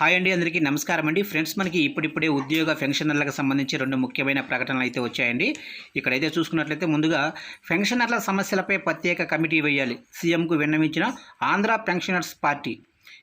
Hi అండి అందరికీ నమస్కారం అండి. ఫ్రెండ్స్ మనకి ఇప్పుడిప్పుడే ఉద్యోగ పెన్షనర్లకు సంబంధించి రెండు ముఖ్యమైన ప్రకటనలు అయితే వచ్చాయండి. ఇక్కడైతే చూసుకున్నట్లయితే ముందుగా పెన్షనర్ల సమస్యలపై ప్రత్యేక కమిటీ వేయాలి. సీఎంకు విన్నవించిన ఆంధ్ర పెన్షనర్స్ పార్టీ.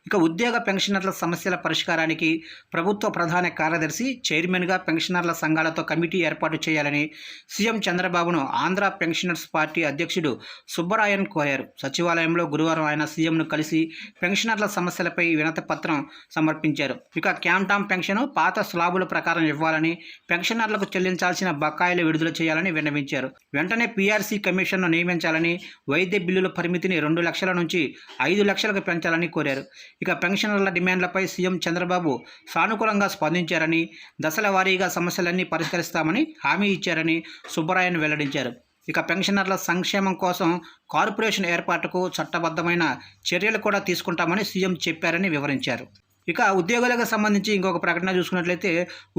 ఇక ఉద్యోగ పెన్షనర్ల సమస్యల పరిష్కారానికి ప్రభుత్వ ప్రధాన కార్యదర్శి చైర్మన్గా పెన్షనర్ల సంఘాలతో కమిటీ ఏర్పాటు చేయాలని సీఎం చంద్రబాబును ఆంధ్ర పెన్షనర్స్ పార్టీ అధ్యక్షుడు సుబ్బరాయన్ కోరారు. సచివాలయంలో గురువారం ఆయన సీఎంను కలిసి పెన్షనర్ల సమస్యలపై వినత పత్రం సమర్పించారు. ఇక క్యాంటామ్ పెన్షన్ పాత స్లాబుల ప్రకారం ఇవ్వాలని పెన్షనర్లకు చెల్లించాల్సిన బకాయిలు విడుదల చేయాలని విన్నవించారు. వెంటనే పీఆర్సీ కమిషన్ను నియమించాలని వైద్య బిల్లుల పరిమితిని రెండు లక్షల నుంచి ఐదు లక్షలకు పెంచాలని కోరారు. ఇక పెన్షనర్ల డిమాండ్లపై సీఎం చంద్రబాబు సానుకూలంగా స్పందించారని దశల వారీగా సమస్యలన్నీ పరిష్కరిస్తామని హామీ ఇచ్చారని సుబ్బరాయన్ వెల్లడించారు. ఇక పెన్షనర్ల సంక్షేమం కోసం కార్పొరేషన్ ఏర్పాటుకు చట్టబద్ధమైన చర్యలు కూడా తీసుకుంటామని సీఎం చెప్పారని వివరించారు. ఇక ఉద్యోగులకు సంబంధించి ఇంకొక ప్రకటన చూసుకున్నట్లయితే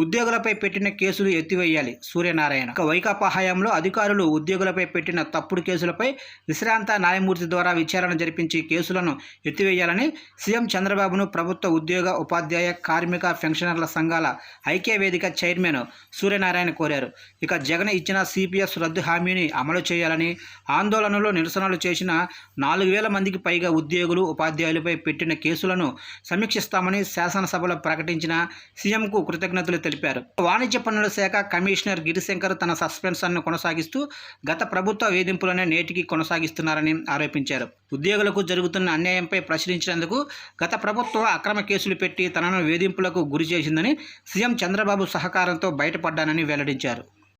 ఉద్యోగులపై పెట్టిన కేసులు ఎత్తివేయాలి సూర్యనారాయణ. ఇక వైకాపా హయాంలో అధికారులు ఉద్యోగులపై పెట్టిన తప్పుడు కేసులపై విశ్రాంత న్యాయమూర్తి ద్వారా విచారణ జరిపించి కేసులను ఎత్తివేయాలని సీఎం చంద్రబాబును ప్రభుత్వ ఉద్యోగ ఉపాధ్యాయ కార్మిక పెన్షనర్ల సంఘాల ఐక్య వేదిక చైర్మన్ సూర్యనారాయణ కోరారు. ఇక జగన్ ఇచ్చిన సిపిఎస్ రద్దు హామీని అమలు చేయాలని ఆందోళనలో నిరసనలు చేసిన నాలుగు వేల మందికి పైగా ఉద్యోగులు ఉపాధ్యాయులపై పెట్టిన కేసులను సమీక్షిస్తామని శాసనసభలో ప్రకటించిన సీఎంకు కృతజ్ఞతలు తెలిపారు. వాణిజ్య పన్నుల శాఖ కమిషనర్ గిరిశంకర్ తన సస్పెన్షన్ను కొనసాగిస్తూ గత ప్రభుత్వ వేధింపులనే నేటికి కొనసాగిస్తున్నారని ఆరోపించారు. ఉద్యోగులకు జరుగుతున్న అన్యాయంపై ప్రశ్నించినందుకు గత ప్రభుత్వం అక్రమ కేసులు పెట్టి తనను వేధింపులకు గురి చేసిందని సీఎం చంద్రబాబు సహకారంతో బయటపడ్డానని వెల్లడించారు.